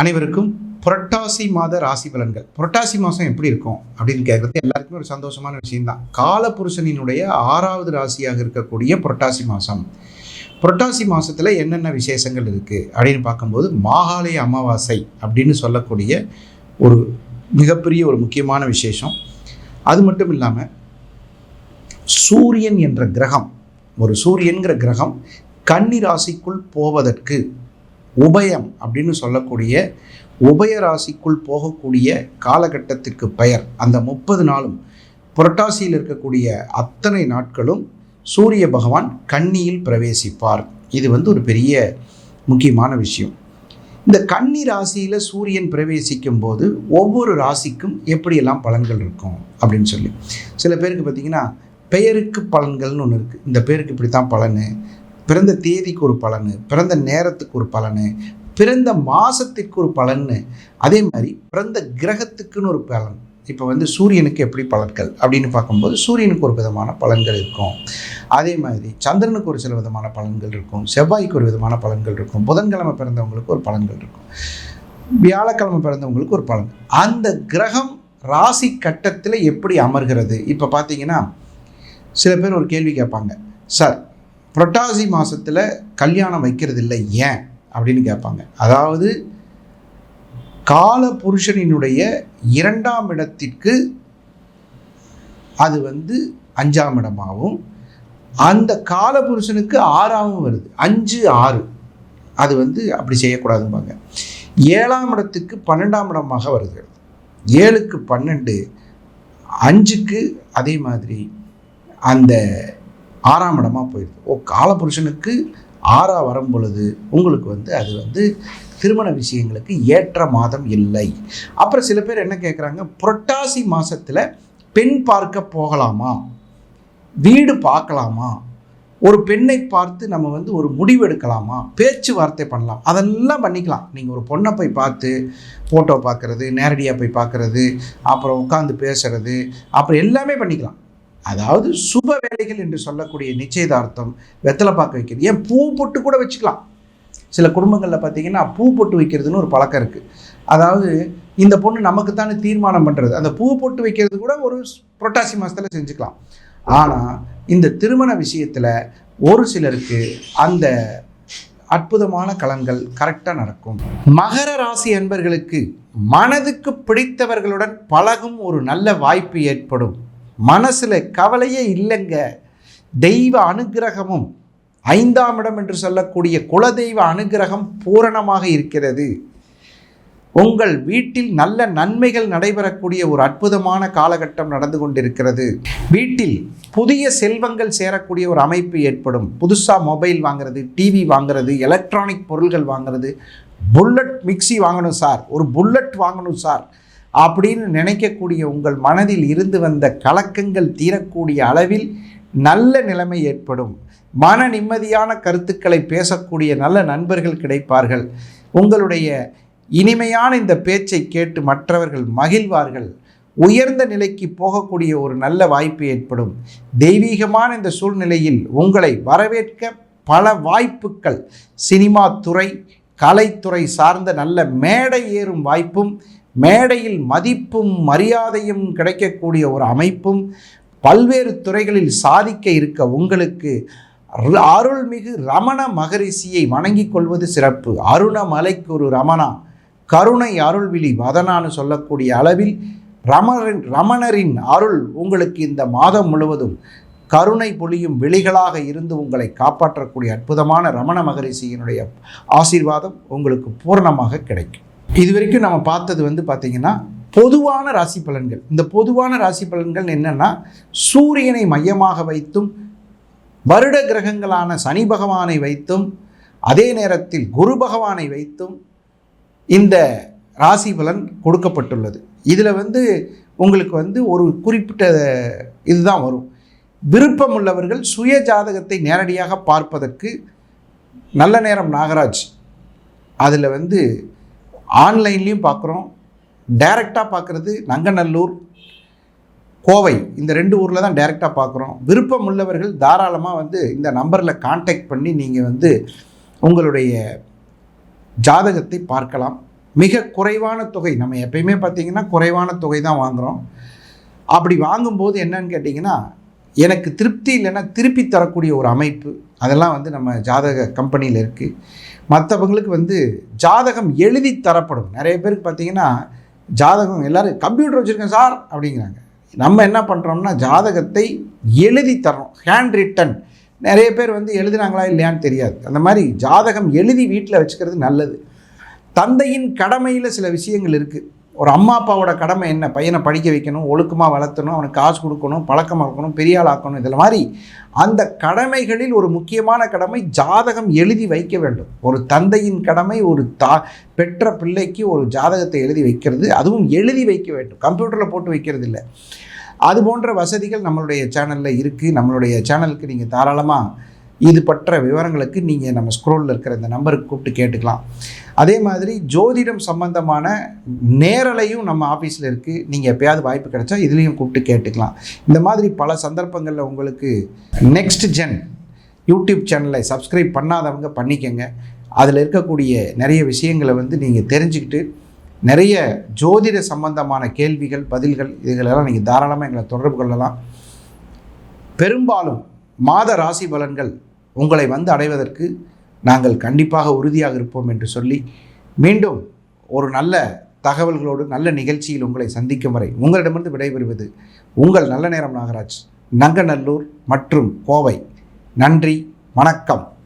அனைவருக்கும் புரட்டாசி மாத ராசி பலன்கள். புரட்டாசி மாதம் எப்படி இருக்கும் அப்படின்னு கேட்குறது எல்லாருக்குமே ஒரு சந்தோஷமான விஷயம்தான். காலபுருஷனினுடைய ஆறாவது ராசியாக இருக்கக்கூடிய புரட்டாசி மாதம் புரட்டாசி மாதத்தில் என்னென்ன விசேஷங்கள் இருக்குது அப்படின்னு பார்க்கும்போது மாகாளய அமாவாசை அப்படின்னு சொல்லக்கூடிய ஒரு மிகப்பெரிய ஒரு முக்கியமான விசேஷம். அது மட்டும் இல்லாமல் சூரியன் என்ற கிரகம் ஒரு சூரியன்கிற கிரகம் கன்னி ராசிக்குள் போவதற்கு உபயம் அப்படின்னு சொல்லக்கூடிய உபய ராசிக்குள் போகக்கூடிய காலகட்டத்திற்கு பெயர். அந்த முப்பது நாளும் புரட்டாசியில் இருக்கக்கூடிய அத்தனை நாட்களும் சூரிய பகவான் கன்னியில் பிரவேசிப்பார். இது வந்து ஒரு பெரிய முக்கியமான விஷயம். இந்த கன்னி ராசியில் சூரியன் பிரவேசிக்கும் போது ஒவ்வொரு ராசிக்கும் எப்படியெல்லாம் பலன்கள் இருக்கும் அப்படின்னு சொல்லி. சில பேருக்கு பார்த்தீங்கன்னா பெயருக்கு பலன்கள்னு ஒன்று இருக்குது இந்த பேருக்கு இப்படி தான் பலன் பிறந்த தேதிக்கு ஒரு பலனு பிறந்த நேரத்துக்கு ஒரு பலனு பிறந்த மாதத்துக்கு ஒரு பலன்னு. அதே மாதிரி பிறந்த கிரகத்துக்குன்னு ஒரு பலன். இப்போ வந்து சூரியனுக்கு எப்படி பலன்கள் அப்படின்னு பார்க்கும்போது சூரியனுக்கு ஒரு விதமான பலன்கள் இருக்கும். அதே மாதிரி சந்திரனுக்கு ஒரு சில விதமான பலன்கள் இருக்கும். செவ்வாய்க்கு ஒரு விதமான பலன்கள் இருக்கும். புதன்கிழமை பிறந்தவங்களுக்கு ஒரு பலன்கள் இருக்கும். வியாழக்கிழமை பிறந்தவங்களுக்கு ஒரு பலன். அந்த கிரகம் ராசி கட்டத்தில் எப்படி அமர்கிறது? இப்போ பார்த்தீங்கன்னா சில பேர் ஒரு கேள்வி கேட்பாங்க. சார் புரட்டாசி மாதத்தில் கல்யாணம் வைக்கிறது இல்லை ஏன்? அப்படின்னு கேட்பாங்க. அதாவது கால புருஷனினுடைய இரண்டாம் இடத்திற்கு அது வந்து அஞ்சாம் இடமாகவும் அந்த கால புருஷனுக்கு ஆறாகவும் வருது. அஞ்சு ஆறு. அது வந்து அப்படி செய்யக்கூடாதும்பாங்க. ஏழாம் இடத்துக்கு பன்னெண்டாம் இடமாக வருகிறது ஏழுக்கு பன்னெண்டு அஞ்சுக்கு அதே மாதிரி அந்த ஆறாம் இடமா போயிடுது ஓ காலபுருஷனுக்கு ஆறாக வரும் பொழுது உங்களுக்கு வந்து அது வந்து திருமண விஷயங்களுக்கு ஏற்ற மாதம் இல்லை. அப்புறம் சில பேர் என்ன கேட்குறாங்க புரட்டாசி மாதத்தில் பெண் பார்க்க போகலாமா? வீடு பார்க்கலாமா? ஒரு பெண்ணை பார்த்து நம்ம வந்து ஒரு முடிவு எடுக்கலாமா? பேச்சுவார்த்தை பண்ணலாம். அதெல்லாம் பண்ணிக்கலாம். நீங்கள் ஒரு பொண்ணை போய் பார்த்து ஃபோட்டோ பார்க்குறது நேரடியாக போய் பார்க்குறது அப்புறம் உட்காந்து பேசுறது அப்புறம் எல்லாமே பண்ணிக்கலாம். அதாவது சுப வேலைகள் என்று சொல்லக்கூடிய நிச்சயதார்த்தம் வெத்தலை பார்க்க வைக்கிறது. ஏன்? பூ பொட்டு கூட வச்சுக்கலாம். சில குடும்பங்களில் பார்த்தீங்கன்னா பூ பொட்டு வைக்கிறதுன்னு ஒரு பழக்கம் இருக்குது அதாவது இந்த பொண்ணு நமக்கு தானே தீர்மானம் பண்ணுறது அந்த பூ பொட்டு வைக்கிறது கூட ஒரு புரட்டாசி மாதத்தில் செஞ்சுக்கலாம். ஆனால் இந்த திருமண விஷயத்தில் ஒரு சிலருக்கு அந்த அற்புதமான களங்கள் கரெக்டாக நடக்கும். மகர ராசி அன்பர்களுக்கு மனதுக்கு பிடித்தவர்களுடன் பழகும் ஒரு நல்ல வாய்ப்பு ஏற்படும். மனசில் கவலையே இல்லைங்க. தெய்வ அனுகிரகமும் ஐந்தாம் இடம் என்று சொல்லக்கூடிய குலதெய்வ அனுகிரகம் பூரணமாக இருக்கிறது. உங்கள் வீட்டில் நல்ல நன்மைகள் நடைபெறக்கூடிய ஒரு அற்புதமான காலகட்டம் நடந்து கொண்டிருக்கிறது. வீட்டில் புதிய செல்வங்கள் சேரக்கூடிய ஒரு அமைப்பு ஏற்படும். புதுசாக மொபைல் வாங்குறது டிவி வாங்குறது எலக்ட்ரானிக் பொருள்கள் வாங்குறது. புல்லட் மிக்சி வாங்கணும் சார். ஒரு புல்லட் வாங்கணும் சார். அப்படின்னு நினைக்கக்கூடிய உங்கள் மனதில் இருந்து வந்த கலக்கங்கள் தீரக்கூடிய அளவில் நல்ல நிலைமை ஏற்படும். மன நிம்மதியான கருத்துக்களை பேசக்கூடிய நல்ல நண்பர்கள் கிடைப்பார்கள். உங்களுடைய இனிமையான இந்த பேச்சை கேட்டு மற்றவர்கள் மகிழ்வார்கள். உயர்ந்த நிலைக்கு போகக்கூடிய ஒரு நல்ல வாய்ப்பு ஏற்படும். தெய்வீகமான இந்த சூழ்நிலையில் உங்களை வரவேற்க பல வாய்ப்புகள். சினிமா துறை கலைத்துறை சார்ந்த நல்ல மேடை ஏறும் வாய்ப்பும் மேடையில் மதிப்பும் மரியாதையும் கிடைக்கக்கூடிய ஒரு அமைப்பும் பல்வேறு துறைகளில் சாதிக்க இருக்க உங்களுக்கு அருள்மிகு ரமண மகரிஷியை வணங்கிக் கொள்வது சிறப்பு. அருணமலைக்கு ஒரு ரமணா கருணை அருள்விழி வதனான்னு சொல்லக்கூடிய அளவில் ரமணரின் ரமணரின் அருள் உங்களுக்கு இந்த மாதம் முழுவதும் கருணை பொழியும் விழிகளாக இருந்து உங்களை காப்பாற்றக்கூடிய அற்புதமான ரமண மகரிஷியினுடைய ஆசீர்வாதம் உங்களுக்கு பூரணமாக கிடைக்கும். இது வரைக்கும் நம்ம பார்த்தது வந்து பார்த்திங்கன்னா பொதுவான ராசி பலன்கள். இந்த பொதுவான ராசி பலன்கள் என்னென்னா சூரியனை மையமாக வைத்தும் வருட கிரகங்களான சனி பகவானை வைத்தும் அதே நேரத்தில் குரு பகவானை வைத்தும் இந்த ராசி பலன் கொடுக்கப்பட்டுள்ளது. இதில் வந்து உங்களுக்கு வந்து ஒரு குறிப்பிட்ட இதுதான் வரும். விருப்பம் உள்ளவர்கள் சுய ஜாதகத்தை நேரடியாக பார்ப்பதற்கு நல்ல நேரம் நாகராஜ். அதில் வந்து ஆன்லைன்லேயும் பார்க்குறோம் டைரெக்டாக பார்க்குறது நங்கநல்லூர் கோவை. இந்த ரெண்டு ஊரில் தான் டைரெக்டாக பார்க்குறோம் விருப்பம் உள்ளவர்கள் தாராளமாக வந்து இந்த நம்பரில் காண்டாக்ட் பண்ணி நீங்கள் வந்து உங்களுடைய ஜாதகத்தை பார்க்கலாம். மிக குறைவான தொகை நம்ம எப்பயுமே பார்த்தீங்கன்னா குறைவான தொகை தான் வாங்குகிறோம் அப்படி வாங்கும்போது என்னன்னு கேட்டிங்கன்னா எனக்கு திருப்தி இல்லைன்னா திருப்பி தரக்கூடிய ஒரு அமைப்பு அதெல்லாம் வந்து நம்ம ஜாதக கம்பெனியில் இருக்குது மற்றவங்களுக்கு வந்து ஜாதகம் எழுதி தரப்படும். நிறைய பேருக்கு பார்த்தீங்கன்னா ஜாதகம் எல்லோரும் கம்ப்யூட்டர் வச்சுருக்கேன் சார் அப்படிங்கிறாங்க. நம்ம என்ன பண்ணுறோம்னா ஜாதகத்தை எழுதி தரோம் ஹேண்ட் ரிட்டன் நிறைய பேர் வந்து எழுதுனாங்களா இல்லையான்னு தெரியாது. அந்த மாதிரி ஜாதகம் எழுதி வீட்டில் வச்சுக்கிறது நல்லது. தந்தையின் கடமையில் சில விஷயங்கள் இருக்குது ஒரு அம்மா அப்பாவோட கடமை என்ன? பையனை படிக்க வைக்கணும் ஒழுக்கமாக வளர்த்தணும் அவனுக்கு காசு கொடுக்கணும் பழக்கமாக இருக்கணும் பெரிய இதில் மாதிரி அந்த கடமைகளில் ஒரு முக்கியமான கடமை ஜாதகம் எழுதி வைக்க வேண்டும். ஒரு தந்தையின் கடமை ஒரு தா பெற்ற பிள்ளைக்கு ஒரு ஜாதகத்தை எழுதி வைக்கிறது அதுவும் எழுதி வைக்க வேண்டும். கம்ப்யூட்டரில் போட்டு வைக்கிறது இல்லை. அது போன்ற வசதிகள் நம்மளுடைய சேனலில் இருக்குது நம்மளுடைய சேனலுக்கு நீங்கள் தாராளமாக இது பற்ற விவரங்களுக்கு நீங்கள் நம்ம ஸ்க்ரோலில் இருக்கிற இந்த நம்பருக்கு கூப்பிட்டு கேட்டுக்கலாம். அதே மாதிரி ஜோதிடம் சம்பந்தமான நேரலையும் நம்ம ஆஃபீஸில் இருக்குது நீங்கள் எப்பயாவது வாய்ப்பு கிடைச்சா இதுலேயும் கூப்பிட்டு கேட்டுக்கலாம். இந்த மாதிரி பல சந்தர்ப்பங்களில் உங்களுக்கு நெக்ஸ்ட் ஜென் யூடியூப் சேனலை சப்ஸ்கிரைப் பண்ணாதவங்க பண்ணிக்கங்க. அதில் இருக்கக்கூடிய நிறைய விஷயங்களை வந்து நீங்கள் தெரிஞ்சுக்கிட்டு நிறைய ஜோதிட சம்பந்தமான கேள்விகள் பதில்கள் இதுகளெல்லாம் நீங்கள் தாராளமாக எங்களை தொடர்பு கொள்ளலாம். பெரும்பாலும் மாத ராசி பலன்கள் உங்களை வந்து அடைவதற்கு நாங்கள் கண்டிப்பாக உறுதியாக இருப்போம் என்று சொல்லி மீண்டும் ஒரு நல்ல தகவல்களோடு நல்ல நிகழ்ச்சியில் உங்களை சந்திக்கும் வரை உங்களிடமிருந்து விடைபெறுவது உங்கள் நல்ல நேரம் நாகராஜ் நங்கநல்லூர் மற்றும் கோவை. நன்றி வணக்கம்.